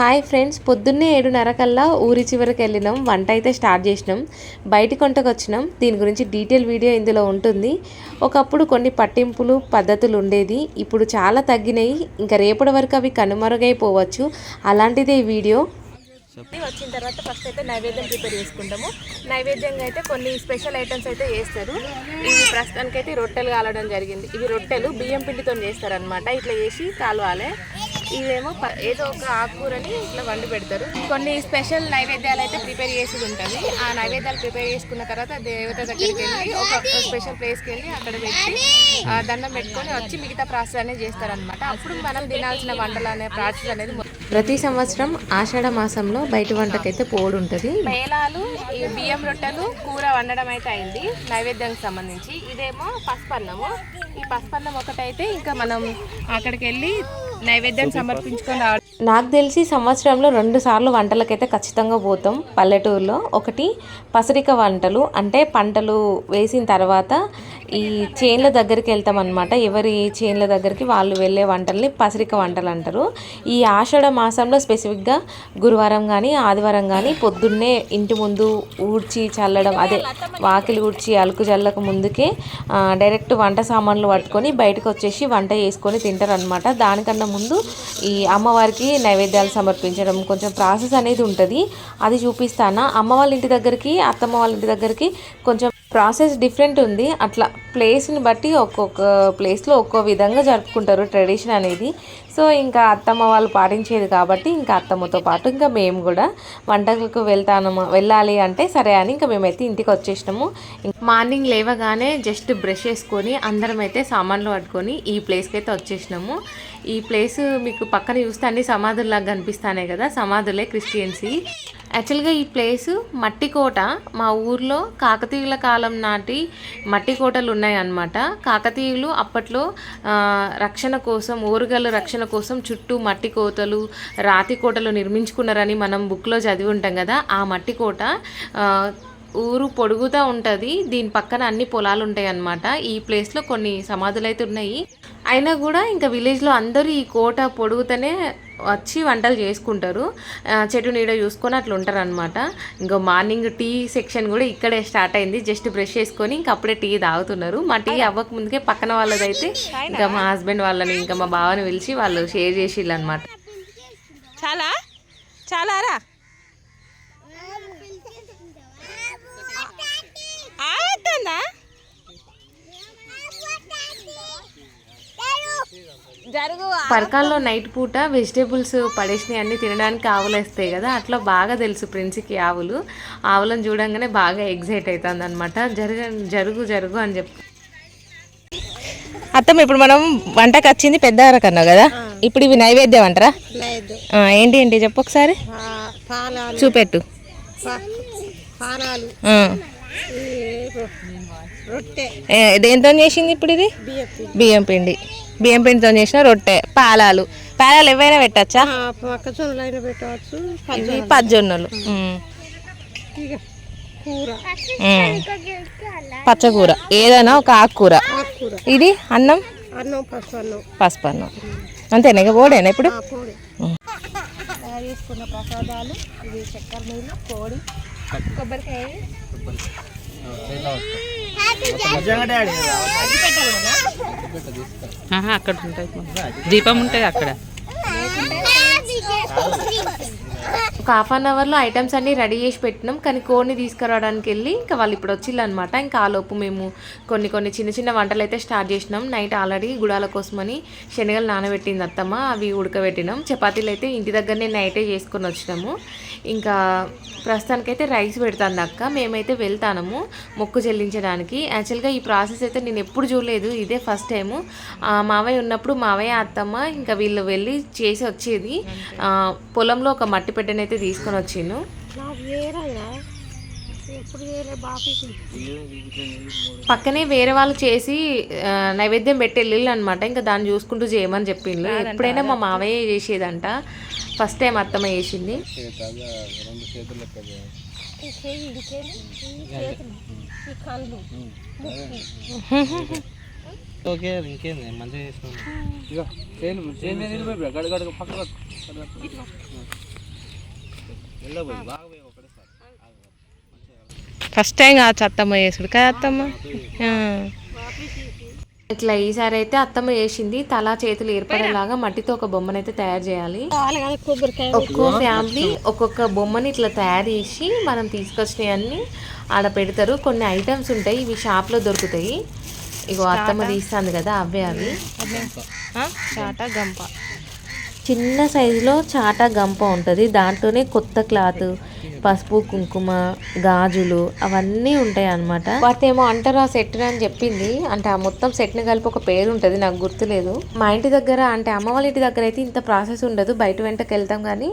Hi friends పొద్దున్నే ఏడున్నర కల్లా ఊరి చివరికి వెళ్ళినాం. వంట అయితే స్టార్ట్ చేసినాం. బయటి కొంటకు వచ్చినాం. దీని గురించి డీటెయిల్ వీడియో ఇందులో ఉంటుంది. ఒకప్పుడు కొన్ని పట్టింపులు పద్ధతులు ఉండేది. ఇప్పుడు చాలా తగ్గినాయి. ఇంకా రేపటి వరకు అవి కనుమరుగైపోవచ్చు. అలాంటిదే ఈ వీడియో. వచ్చిన తర్వాత ఫస్ట్ అయితే నైవేద్యం ప్రిపేర్ చేసుకుంటాము. నైవేద్యంగా అయితే కొన్ని స్పెషల్ ఐటమ్స్ అయితే చేస్తారు. ఇవి ప్రస్తుతానికి అయితే రొట్టెలు కాలడం జరిగింది. ఇవి రొట్టెలు బియ్యం పిండితో చేస్తారనమాట ఇట్లా చేసి కాలువాలే. ఇవేమో ప- ఏదో ఒక ఆకుకూరని ఇట్లా వండి పెడతారు. కొన్ని స్పెషల్ నైవేద్యాలు అయితే ప్రిపేర్ చేసి ఉంటుంది. ఆ నైవేద్యాలు ప్రిపేర్ చేసుకున్న తర్వాత దేవత దగ్గరికి వెళ్ళి ఒక స్పెషల్ ప్లేస్కి వెళ్ళి అక్కడ పెట్టి ఆ, దండం పెట్టుకొని వచ్చి మిగతా ప్రాసెస్ అనేది చేస్తారనమాట అప్పుడు మనం తినాల్సిన వంటలు అనే ప్రాసెస్ అనేది ప్రతి సంవత్సరం ఆషాఢ మాసంలో బయట వంటకైతే పోడు ఉంటుంది. మేళాలు ఈ బియ్యం రొట్టెలు కూర వండడం అయితే అయింది నైవేద్యానికి సంబంధించి. ఇదేమో పసుపన్నము. ఈ పసుపన్నం ఒకటైతే ఇంకా మనం అక్కడికి వెళ్ళి నైవేద్యం సమర్పించుకొని రావడం నాకు తెలిసి సంవత్సరంలో రెండు సార్లు వంటలకైతే ఖచ్చితంగా పోతాం పల్లెటూరులో. ఒకటి పసరిక వంటలు అంటే పంటలు వేసిన తర్వాత ఈ చేన్ల దగ్గరికి వెళ్తాం అనమాట ఎవరి చేన్ల దగ్గరికి వాళ్ళు వెళ్ళే వంటల్ని పసరిక వంటలు అంటారు. ఈ ఆషాఢ మాసంలో స్పెసిఫిక్గా గురువారం కానీ ఆదివారం కానీ పొద్దున్నే ఇంటి ముందు ఊడ్చి చల్లడం అదే వాకిలి ఊడ్చి అలుకు చల్లక ముందుకే డైరెక్ట్ వంట సామాన్లు పట్టుకొని బయటకు వచ్చేసి వంట చేసుకొని తింటారు అనమాట దానికన్నా ముందు ఈ అమ్మవారికి నైవేద్యాలు సమర్పించడం కొంచెం ప్రాసెస్ అనేది ఉంటుంది. అది చూపిస్తాను? అమ్మ వాళ్ళ ఇంటి దగ్గరికి అత్తమ్మ వాళ్ళ ఇంటి దగ్గరికి కొంచెం ప్రాసెస్ డిఫరెంట్ ఉంది. అట్లా ప్లేస్ని బట్టి ఒక్కొక్క ప్లేస్లో ఒక్కో విధంగా జరుపుకుంటారు ట్రెడిషన్ అనేది. సో ఇంకా అత్తమ్మ వాళ్ళు పాటించేది కాబట్టి ఇంకా అత్తమ్మతో పాటు ఇంకా మేము కూడా వంటలకు వెళ్తాను వెళ్ళాలి అంటే సరే అని ఇంకా మేమైతే ఇంటికి వచ్చేసినాము. మార్నింగ్ లేవగానే జస్ట్ బ్రష్ చేసుకొని అందరం అయితే సామాన్లు పట్టుకొని ఈ ప్లేస్కి అయితే వచ్చేసినాము. ఈ ప్లేస్ మీకు పక్కన చూస్తే అన్ని సమాధుల్లాగా కనిపిస్తానే కదా సమాధులే క్రిస్టియన్సీ. యాక్చువల్గా ఈ ప్లేస్ మట్టి కోట మా ఊర్లో కాకతీయుల కాలం నాటి మట్టి కోటలు ఉన్నాయన్నమాట కాకతీయులు అప్పట్లో రక్షణ కోసం ఓరుగల రక్షణ కోసం చుట్టూ మట్టి కోటలు రాతి కోటలు నిర్మించుకున్నారని మనం బుక్లో చదివి ఉంటాం కదా ఆ మట్టి కోట ఊరు పొడుగుతా ఉంటుంది. దీని పక్కన అన్ని పొలాలు ఉంటాయి అన్నమాట ఈ ప్లేస్లో కొన్ని సమాధులు అయితే ఉన్నాయి. అయినా కూడా ఇంకా విలేజ్లో అందరూ ఈ కోట పొడుగుతూనే వచ్చి వంటలు చేసుకుంటారు. చెట్టు నీడ చూసుకొని అట్లా ఉంటారు అనమాట ఇంకా మార్నింగ్ టీ సెక్షన్ కూడా ఇక్కడే స్టార్ట్ అయింది. జస్ట్ బ్రష్ చేసుకొని ఇంకా అప్పుడే టీ తాగుతున్నారు. మా టీ అవ్వక ముందుకే పక్కన వాళ్ళదైతే ఇంకా మా హస్బెండ్ వాళ్ళని ఇంకా మా బావని పిలిచి వాళ్ళు షేర్ చేసిళ్ళు అనమాట చాలా? చాలా రా. ఆగుతుందా జరుగు పరకాల్లో నైట్ పూట వెజిటేబుల్స్ పడేసినవి అన్ని తినడానికి ఆవులు వేస్తాయి కదా అట్లా బాగా తెలుసు ప్రిన్స్కి ఆవులు. ఆవులను చూడంగానే బాగా ఎగ్జైట్ అవుతుంది అనమాట జరుగు జరుగు జరుగు అని చెప్పి అత్తమ్మ ఇప్పుడు మనం వంటకు వచ్చింది పెద్ద అన్నావు కదా? ఇప్పుడు ఇవి నైవేద్యం అంటారా? ఏంటి ఏంటి చెప్పు ఒకసారి? చూపెట్టు. దేంతో చేసింది ఇప్పుడు ఇది? బియ్యం పిండి. బియ్యం పిండితో చేసిన రొట్టె పాలాలు. పాలాలు ఏవైనా పెట్టచ్చా? మొక్కజొన్నలు అయినా పెట్టవచ్చు. ఇవి పజ్జొన్నలు. పచ్చకూర. ఏదైనా ఒక ఆకుకూర. ఇది అన్నం? అన్నం పసుపు అన్నం. అంతేనా ఇక పోడేనా ఇప్పుడు? చేసుకున్న ప్రసాదాలు. ఇవి చక్కెర నీళ్ళు కోడి కొబ్బరికాయ. అక్కడ ఉంటాయి. దీపం ఉంటుంది అక్కడ. ఒక హాఫ్ అన్ అవర్లో ఐటమ్స్ అన్నీ రెడీ చేసి పెట్టినాం. కానీ కోడిని తీసుకురావడానికి వెళ్ళి ఇంకా వాళ్ళు ఇప్పుడు వచ్చిళ్ళు అనమాట ఇంకా ఆలోపు మేము కొన్ని కొన్ని చిన్న చిన్న వంటలు అయితే స్టార్ట్ చేసినాం. నైట్ ఆల్రెడీ గుడాల కోసమని శనగలు నానబెట్టింది అత్తమ్మ. అవి ఉడకబెట్టినాం. చపాతీలు అయితే ఇంటి దగ్గరనే నైటే చేసుకొని వచ్చినాము. ఇంకా ప్రస్తుతానికైతే రైస్ పెడుతుంది అక్క. మేమైతే వెళ్తాము మొక్కు చెల్లించడానికి. యాక్చువల్గా ఈ ప్రాసెస్ అయితే నేను ఎప్పుడు చూడలేదు. ఇదే ఫస్ట్ టైము మావయ్య ఉన్నప్పుడు మావయ్య అత్తమ్మ ఇంకా వీళ్ళు వెళ్ళి చేసి వచ్చేది. పొలంలో ఒక మట్టి పెట్టెనైతే తీసుకొని వచ్చిండు. నాకు వేరయ్యా ఎప్పుడు వేరే బాపీకి పక్కనే వేరే వాళ్ళు చేసి నైవేద్యం పెట్టి వెళ్ళిళ్ళు అనమాట ఇంకా దాన్ని చూసుకుంటూ చేయమని చెప్పిండ్రు ఎప్పుడైనా మా మావయ్య చేసేదంట. ఫస్ట్ టైం అత్తమ్మ చేసింది. ఓకే ఇంకేంది? మంచిగా ఫస్ట్ టైం కావచ్చు అత్తమ్మ చేసుడు కదా అత్తమ్మ. ఇట్లా ఈసారి అయితే అత్తమ్మ చేసింది తల చేతులు ఏర్పడేలాగా మట్టితో ఒక బొమ్మనైతే తయారు చేయాలి. ఒక్కో ఫ్యామిలీ ఒక్కొక్క బొమ్మని ఇట్లా తయారు చేసి మనం తీసుకొచ్చినవన్నీ ఆడ పెడతారు. కొన్ని ఐటమ్స్ ఉంటాయి ఇవి షాప్లో దొరుకుతాయి. ఇగో అత్తమ్మ తీస్తుంది కదా అవే అవి. గంప. చిన్న సైజులో చాటా గంప ఉంటుంది. దాంట్లోనే కొత్త క్లాత్ పసుపు కుంకుమ గాజులు అవన్నీ ఉంటాయి అన్నమాట వాటినేమో అంటారు ఆ సెట్ అని చెప్పింది. అంటే ఆ మొత్తం సెట్ని కలిపి ఒక పేరు ఉంటుంది నాకు గుర్తులేదు. మా ఇంటి దగ్గర అంటే అమ్మ వాళ్ళ ఇంటి దగ్గర అయితే ఇంత ప్రాసెస్ ఉండదు. బయట వెంటకి వెళ్తాం కానీ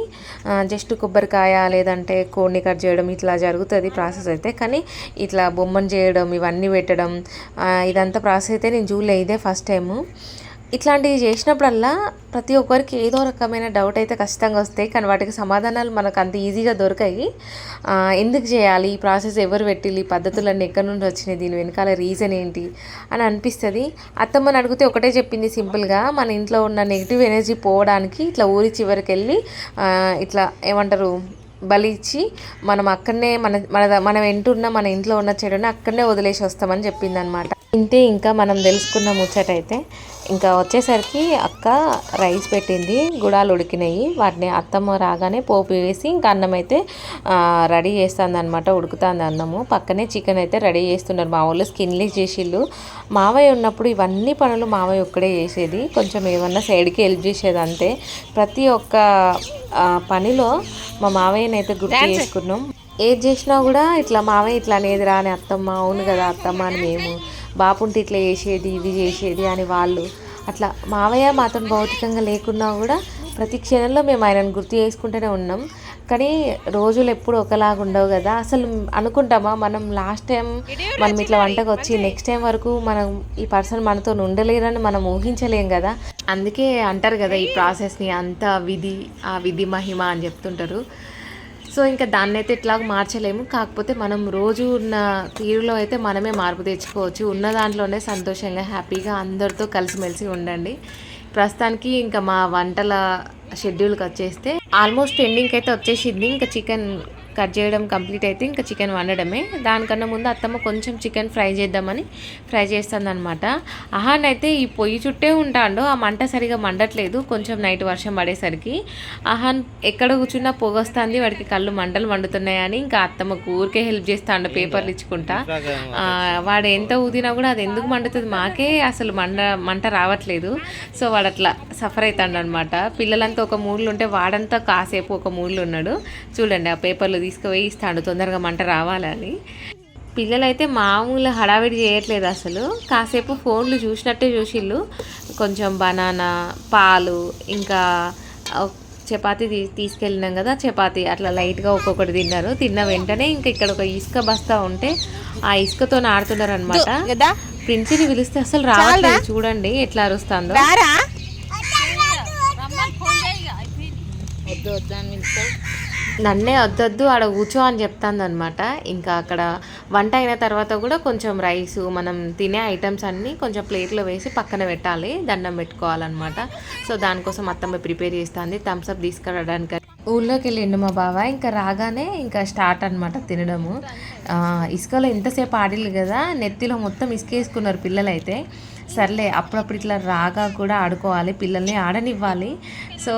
జస్ట్ కొబ్బరికాయ లేదంటే కోడిని కట్ చేయడం ఇట్లా జరుగుతుంది ప్రాసెస్ అయితే. కానీ ఇట్లా బొమ్మను చేయడం ఇవన్నీ పెట్టడం ఇదంతా ప్రాసెస్ అయితే నేను చూడలే ఇదే ఫస్ట్ టైము. ఇట్లాంటివి చేసినప్పుడల్లా ప్రతి ఒక్కరికి ఏదో రకమైన డౌట్ అయితే ఖచ్చితంగా వస్తాయి. కానీ వాటికి సమాధానాలు మనకు అంత ఈజీగా దొరకాయి ఎందుకు చేయాలి? ఈ ప్రాసెస్ ఎవరు పెట్టిల్లి? ఈ పద్ధతులన్నీ ఎక్కడి నుండి వచ్చినాయి? దీని వెనకాల రీజన్ ఏంటి? అని అనిపిస్తుంది. అత్తమ్మని అడిగితే ఒకటే చెప్పింది సింపుల్గా మన ఇంట్లో ఉన్న నెగిటివ్ ఎనర్జీ పోవడానికి ఇట్లా ఊరి చివరికి వెళ్ళి ఇట్లా ఏమంటారు? బలి ఇచ్చి మనం అక్కడనే మన మన మనం ఎంటున్న మన ఇంట్లో ఉన్న చెడుని అక్కడనే వదిలేసి వస్తామని చెప్పింది ఇంతే ఇంకా మనం తెలుసుకున్న ముచ్చట అయితే ఇంకా వచ్చేసరికి అక్క రైస్ పెట్టింది గుడాలు ఉడికినాయి. వాటిని అత్తమ్మ రాగానే పోపు వేసి ఇంకా అన్నం అయితే రెడీ చేస్తుంది అనమాట ఉడుకుతుంది అన్నము. పక్కనే చికెన్ అయితే రెడీ చేస్తున్నారు. మా వాళ్ళు స్కిన్లెస్ చేసిళ్ళు. మావయ్య ఉన్నప్పుడు ఇవన్నీ పనులు మావయ్య ఒక్కడే చేసేది. కొంచెం ఏమన్నా సైడ్కి హెల్ప్ చేసేది అంతే. ప్రతి ఒక్క పనిలో మా మావయ్యని అయితే గుర్తు చేసుకున్నాం. ఏది చేసినా కూడా ఇట్లా మావయ్య ఇట్లా అనేది రా అని అత్తమ్మ అవును కదా అత్తమ్మ అని మేము బాపుంటే ఇట్లా చేసేది ఇది చేసేది అని వాళ్ళు. అట్లా మావయ్య మాతో భౌతికంగా లేకున్నా కూడా ప్రతి క్షణంలో మేము ఆయనను గుర్తు చేసుకుంటూనే ఉన్నాం. కానీ రోజులు ఎప్పుడు ఒకలాగా ఉండవు కదా. అసలు అనుకుంటామా మనం లాస్ట్ టైం మనం ఇట్లా వంటకు వచ్చి నెక్స్ట్ టైం వరకు మనం ఈ పర్సన్ మనతో ఉండలేరని మనం ఊహించలేం కదా. అందుకే అంటారు కదా ఈ ప్రాసెస్ని అంత విధి ఆ విధి మహిమ అని చెప్తుంటారు. సో ఇంకా దాన్ని అయితే ఇట్లా మార్చలేము. కాకపోతే మనం రోజు ఉన్న తీరులో అయితే మనమే మార్పు తెచ్చుకోవచ్చు. ఉన్న దాంట్లోనే సంతోషంగా హ్యాపీగా అందరితో కలిసిమెలిసి ఉండండి. ప్రస్తుతానికి ఇంకా మా వంటల షెడ్యూల్కి వచ్చేస్తే ఆల్మోస్ట్ ఎండింగ్కి అయితే వచ్చేసింది. ఇంకా చికెన్ కట్ చేయడం కంప్లీట్ అయితే ఇంకా చికెన్ వండడమే. దానికన్నా ముందు అత్తమ్మ కొంచెం చికెన్ ఫ్రై చేద్దామని ఫ్రై చేస్తుంది అనమాట అహాన్ అయితే ఈ పొయ్యి చుట్టే ఉంటాడు ఆ మంట సరిగా మండట్లేదు కొంచెం నైట్ వర్షం పడేసరికి. అహాన్ ఎక్కడ కూర్చున్నా పొగ వస్తుంది వాడికి కళ్ళు మంటలు మండుతున్నాయని ఇంకా అత్తమ్మకు ఊరికే హెల్ప్ చేస్తాడు పేపర్లు ఇచ్చుకుంటా. వాడు ఎంత ఊదినా కూడా అది ఎందుకు మండుతుంది? మాకే అసలు మండ మంట రావట్లేదు. సో వాడు అట్లా సఫర్ అవుతాడు అనమాట పిల్లలంతా ఒక మూడ్లు ఉంటే వాడంతా కాసేపు ఒక మూడ్లు ఉన్నాడు చూడండి ఆ పేపర్లు తీసుకుపోయి ఇస్తాడు తొందరగా మంట రావాలని. పిల్లలైతే మామూలు హడావిడి చేయట్లేదు అసలు. కాసేపు ఫోన్లు చూసినట్టే చూసిళ్ళు. కొంచెం బనానా పాలు ఇంకా చపాతీ తీ తీసుకెళ్ళినాం కదా చపాతీ అట్లా లైట్గా ఒక్కొక్కటి తిన్నారు. తిన్న వెంటనే ఇంకా ఇక్కడ ఒక ఇసుక బస్తా ఉంటే ఆ ఇసుకతో ఆడుతున్నారు అనమాట కదా ప్రిన్సిని పిలిస్తే అసలు రావట్లేదు. చూడండి ఎట్లా అరుస్తుందో. రారా? నన్నే వద్దొద్దు ఆడ కూర్చో అని చెప్తాను అనమాట ఇంకా అక్కడ వంట అయిన తర్వాత కూడా కొంచెం రైస్ మనం తినే ఐటమ్స్ అన్నీ కొంచెం ప్లేట్లో వేసి పక్కన పెట్టాలి దండం పెట్టుకోవాలన్నమాట. సో దానికోసం అత్తమ్మ ప్రిపేర్ చేస్తుంది థమ్స్అప్ తీసుకురావడానికి. ఊళ్ళోకి వెళ్ళిండు మా బావ ఇంకా రాగానే ఇంకా స్టార్ట్ అనమాట తినడము. ఇసుకలో ఎంతసేపు ఆడిల్లు కదా నెత్తిలో మొత్తం ఇసుక వేసుకున్నారు పిల్లలైతే. సర్లే అప్పుడప్పుడు ఇట్లా రాగా కూడా ఆడుకోవాలి పిల్లల్ని ఆడనివ్వాలి. సో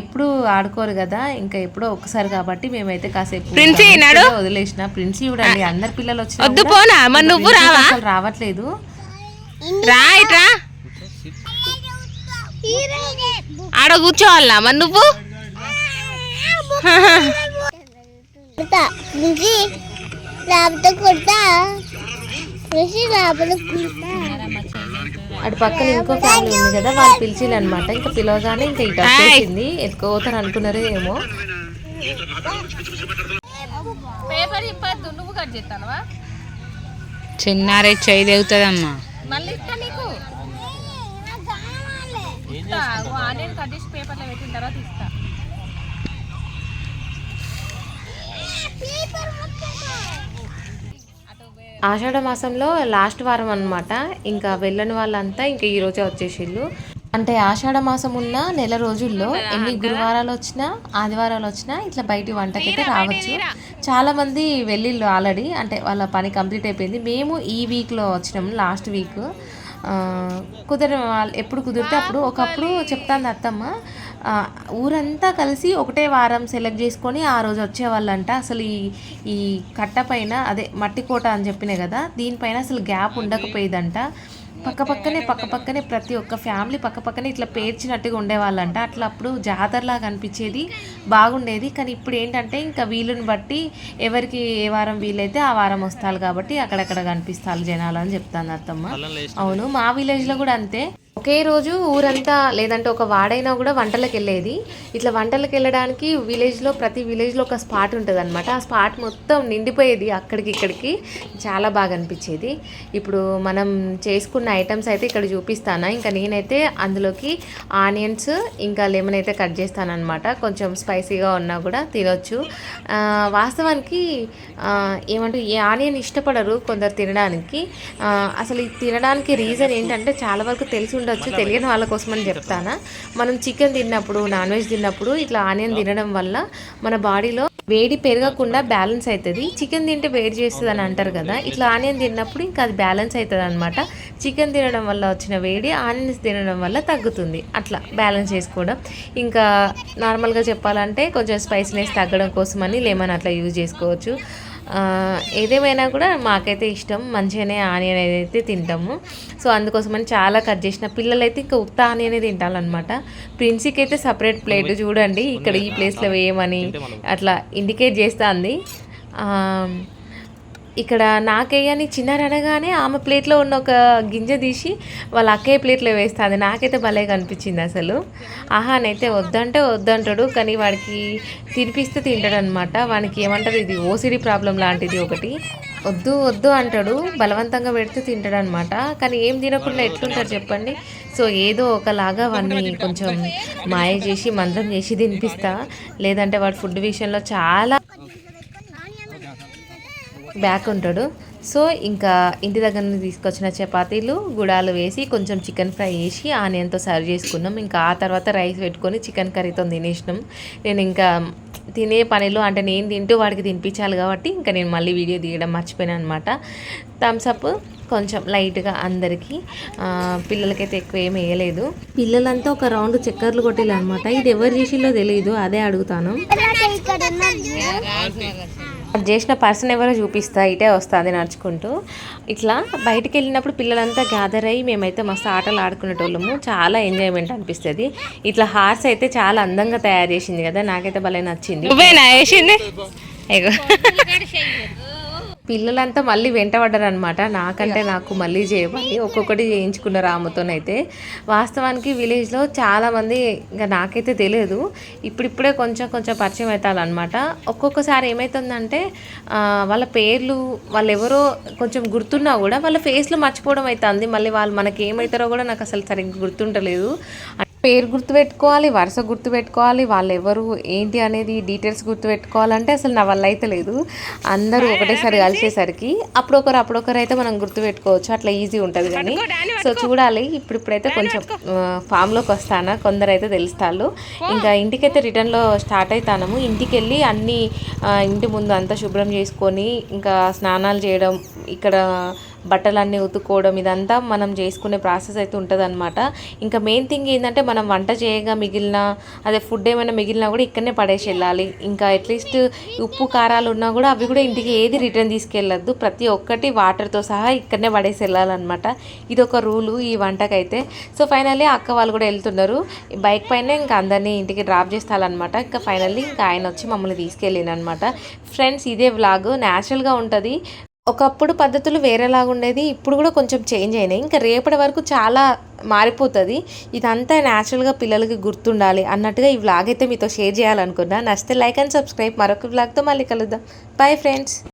ఎప్పుడు ఆడుకోరు కదా ఇంకా ఎప్పుడో ఒకసారి కాబట్టి మేమైతే కాసేపు? వదిలేసిన ప్రిన్సీ చూడండి అందరు పిల్లలు వచ్చినా కూడా రావట్లేదు. రా ఇట్రా. ఆడ కూర్చోవాలా మరి నువ్వు? కొడతా. అటు పక్కన ఇంకో ఫ్యామిలీ ఉంది కదా వాళ్ళు పిలిచిలు అనమాట ఇంకా పిలవగానే ఇంకా ఇటు వచ్చేసింది. ఎత్తుకోతారు అనుకున్నారే ఏమో. పేపర్ ఇప్పద్దు నువ్వు కట్ చేస్తానవా? చిన్నారే చేయి తెగుతుందమ్మా. మళ్ళీ ఇస్తా నీకు. ఆనియన్ కట్ చేసి పేపర్లో పెట్టిన తర్వాత ఇస్తా. అటు ఆషాఢ మాసంలో లాస్ట్ వారం అన్నమాట. ఇంకా వెళ్ళని వాళ్ళంతా ఇంకా ఈ రోజే వచ్చేసిళ్ళు. అంటే ఆషాఢ మాసం ఉన్న నెల రోజుల్లో ఎన్ని గురువారాలు వచ్చినా ఆదివారాలు వచ్చినా ఇట్లా బయటి వంటకైతే రావచ్చు. చాలా మంది వెళ్ళిళ్ళు ఆల్రెడీ. అంటే వాళ్ళ పని కంప్లీట్ అయిపోయింది. మేము ఈ వీక్లో వచ్చినాము లాస్ట్ వీక్ కుదిరిన వాళ్ళు ఎప్పుడు కుదిరితే అప్పుడు ఒకప్పుడు చెప్తాను అత్తమ్మ ఊరంతా కలిసి ఒకటే వారం సెలెక్ట్ చేసుకొని ఆ రోజు వచ్చేవాళ్ళంట. అసలు ఈ ఈ కట్ట పైన అదే మట్టి కోట అని చెప్పిన కదా దీనిపైన అసలు గ్యాప్ ఉండకపోయేదంట. పక్క పక్కనే పక్క పక్కనే ప్రతి ఒక్క ఫ్యామిలీ పక్క పక్కనే ఇట్లా పేర్చినట్టుగా ఉండేవాళ్ళంట. అట్లా అప్పుడు జాతరలాగా అనిపించేది బాగుండేది. కానీ ఇప్పుడు ఏంటంటే ఇంకా వీలుని బట్టి ఎవరికి ఏ వారం వీలైతే ఆ వారం వస్తారు కాబట్టి అక్కడక్కడ కనిపిస్తారు జనాలు అని చెప్తాను అత్తమ్మ. అవును మా విలేజ్లో కూడా అంతే. ఒకే రోజు ఊరంతా లేదంటే ఒక వాడైనా కూడా వంటలకు వెళ్ళేది. ఇట్లా వంటలకు వెళ్ళడానికి విలేజ్లో ప్రతి విలేజ్లో ఒక స్పాట్ ఉంటుంది అనమాట ఆ స్పాట్ మొత్తం నిండిపోయేది అక్కడికి ఇక్కడికి. చాలా బాగా అనిపించేది. ఇప్పుడు మనం చేసుకున్న ఐటమ్స్ అయితే ఇక్కడ చూపిస్తాను. ఇంకా నేనైతే అందులోకి ఆనియన్స్ ఇంకా లెమన్ అయితే కట్ చేస్తాను అనమాట కొంచెం స్పైసీగా ఉన్నా కూడా తినొచ్చు. వాస్తవానికి ఏమంటే ఏమంటారు ఈ ఆనియన్ ఇష్టపడరు కొందరు తినడానికి. అసలు ఇది తినడానికి రీజన్ ఏంటంటే చాలా వరకు తెలిసి ఉండొచ్చు తెలియని వాళ్ళ కోసం అని చెప్తానా? మనం చికెన్ తిన్నప్పుడు నాన్ వెజ్ తిన్నప్పుడు ఇట్లా ఆనియన్ తినడం వల్ల మన బాడీలో వేడి పెరగకుండా బ్యాలెన్స్ అవుతుంది చికెన్ తింటే వేడి చేస్తుంది అని అంటారు కదా ఇట్లా ఆనియన్ తిన్నప్పుడు ఇంకా అది బ్యాలెన్స్ అవుతుంది అనమాట చికెన్ తినడం వల్ల వచ్చిన వేడి ఆనియన్స్ తినడం వల్ల తగ్గుతుంది. అట్లా బ్యాలెన్స్ చేసుకోవడం. ఇంకా నార్మల్గా చెప్పాలంటే కొంచెం స్పైసీనెస్ తగ్గడం కోసమని లెమన్ అట్లా యూజ్ చేసుకోవచ్చు. ఏదేమైనా కూడా మాకైతే ఇష్టం. మంచిగానే ఆనియన్ అయితే తింటాము. సో అందుకోసమని చాలా కట్ చేసిన. పిల్లలైతే ఇంకా ఉత్త ఆనియనే తింటారనమాట ప్రిన్సీకి అయితే సపరేట్ ప్లేట్ చూడండి. ఇక్కడ ఈ ప్లేస్లో వేయమని అట్లా ఇండికేట్ చేస్తుంది. ఇక్కడ నాకేయని చిన్నారు అనగానే ఆమె ప్లేట్లో ఉన్న ఒక గింజ తీసి వాళ్ళ అక్కయ్య ప్లేట్లో వేస్తుంది నాకైతే భలే కనిపించింది అసలు. ఆహానైతే వద్దంటే వద్దంటాడు కానీ వాడికి తినిపిస్తే తింటాడు అనమాట వానికి ఏమంటారు ఇది ఓసిడి ప్రాబ్లం లాంటిది ఒకటి. వద్దు వద్దు అంటాడు బలవంతంగా పెడితే తింటాడు అనమాట కానీ ఏం తినకుండా ఎట్లుంటారు చెప్పండి. సో ఏదో ఒకలాగా వాడిని కొంచెం మాయ చేసి మంత్రం చేసి తినిపిస్తా. లేదంటే వాడు ఫుడ్ విషయంలో చాలా బ్యాక్ ఉంటాడు. సో ఇంకా ఇంటి దగ్గర నుంచి తీసుకొచ్చిన చపాతీలు గుడాలు వేసి కొంచెం చికెన్ ఫ్రై వేసి ఆనియన్తో సర్వ్ చేసుకున్నాం. ఇంకా ఆ తర్వాత రైస్ పెట్టుకొని చికెన్ కర్రీతో తినేసినాం. నేను ఇంకా తినే పనిలో అంటే నేను తింటూ వాడికి తినిపించాలి కాబట్టి ఇంకా నేను మళ్ళీ వీడియో తీయడం మర్చిపోయాను అనమాట థమ్స్అప్ కొంచెం లైట్గా అందరికీ. పిల్లలకైతే ఎక్కువ ఏం వేయలేదు. పిల్లలంతా ఒక రౌండ్ చక్కర్లు కొట్టిల్లు అనమాట ఇది ఎవరు చేసిల్లో తెలియదు అదే అడుగుతాను. అది చేసిన పర్సన్ ఎవరో చూపిస్తా ఇటే వస్తుంది నడుచుకుంటూ. ఇట్లా బయటికి వెళ్ళినప్పుడు పిల్లలంతా గ్యాదర్ అయ్యి మేమైతే మస్తు ఆటలు ఆడుకునేటోళ్ళము. చాలా ఎంజాయ్మెంట్ అనిపిస్తుంది. ఇట్లా హార్స్ అయితే చాలా అందంగా తయారు చేసింది కదా నాకైతే భలే నచ్చింది. నువ్వేనా వేసింది ఇగో. పిల్లలంతా మళ్ళీ వెంటబడ్డారు అనమాట నాకంటే నాకు మళ్ళీ చేయమని ఒక్కొక్కటి చేయించుకున్నారు ఆమెతోనైతే వాస్తవానికి విలేజ్లో చాలామంది ఇంకా నాకైతే తెలియదు. ఇప్పుడిప్పుడే కొంచెం కొంచెం పరిచయం అవుతారనమాట ఒక్కొక్కసారి ఏమవుతుందంటే వాళ్ళ పేర్లు వాళ్ళు ఎవరో కొంచెం గుర్తున్నా కూడా వాళ్ళ ఫేస్లో మర్చిపోవడం అవుతుంది. మళ్ళీ వాళ్ళు మనకి ఏమవుతారో కూడా నాకు అసలు సరిగ్గా గుర్తుంటలేదు పేరు గుర్తుపెట్టుకోవాలి వరుస గుర్తుపెట్టుకోవాలి వాళ్ళు ఎవరు ఏంటి అనేది డీటెయిల్స్ గుర్తుపెట్టుకోవాలంటే అసలు నా వల్ల అయితే లేదు. అందరూ ఒకటేసారి కలిసేసరికి అప్పుడొకరు అప్పుడొకరు అయితే మనం గుర్తుపెట్టుకోవచ్చు. అట్లా ఈజీ ఉంటుంది కానీ సో చూడాలి. ఇప్పుడు ఇప్పుడైతే కొంచెం ఫామ్లోకి వస్తానా? కొందరు అయితే తెలుస్తాళ్ళు ఇంకా ఇంటికైతే రిటర్న్లో స్టార్ట్ అవుతాము ఇంటికి వెళ్ళి అన్నీ ఇంటి ముందు అంతా శుభ్రం చేసుకొని ఇంకా స్నానాలు చేయడం ఇక్కడ బట్టలన్నీ ఉతుక్కోవడం ఇదంతా మనం చేసుకునే ప్రాసెస్ అయితే ఉంటుంది ఇంకా మెయిన్ థింగ్ ఏంటంటే మనం వంట చేయగా మిగిలిన అదే ఫుడ్ ఏమైనా మిగిలినా కూడా ఇక్కడనే పడేసి వెళ్ళాలి. ఇంకా అట్లీస్ట్ ఉప్పు కారాలు ఉన్నా కూడా అవి కూడా ఇంటికి ఏది రిటర్న్ తీసుకెళ్ళద్దు. ప్రతి ఒక్కటి వాటర్తో సహా ఇక్కడనే పడేసి వెళ్ళాలన్నమాట. ఇది ఒక రూలు ఈ వంటకైతే. సో ఫైనల్లీ అక్క వాళ్ళు కూడా వెళ్తున్నారు. బైక్ పైన ఇంకా అందరినీ ఇంటికి డ్రాప్ చేస్తారనమాట ఇంకా ఫైనల్లీ ఇంకా ఆయన వచ్చి మమ్మల్ని తీసుకెళ్ళినమాట ఫ్రెండ్స్ ఇదే వ్లాగ్. న్యాచురల్గా ఉంటుంది. ఒకప్పుడు పద్ధతులు వేరేలాగా ఉండేది ఇప్పుడు కూడా కొంచెం చేంజ్ అయినాయి. ఇంకా రేపటి వరకు చాలా మారిపోతుంది. ఇదంతా న్యాచురల్గా పిల్లలకి గుర్తుండాలి అన్నట్టుగా ఈ వ్లాగ్ అయితే మీతో షేర్ చేయాలనుకున్నా. నచ్చితే లైక్ అండ్ సబ్స్క్రైబ్. మరొక వ్లాగ్తో మళ్ళీ కలుద్దాం. Bye friends.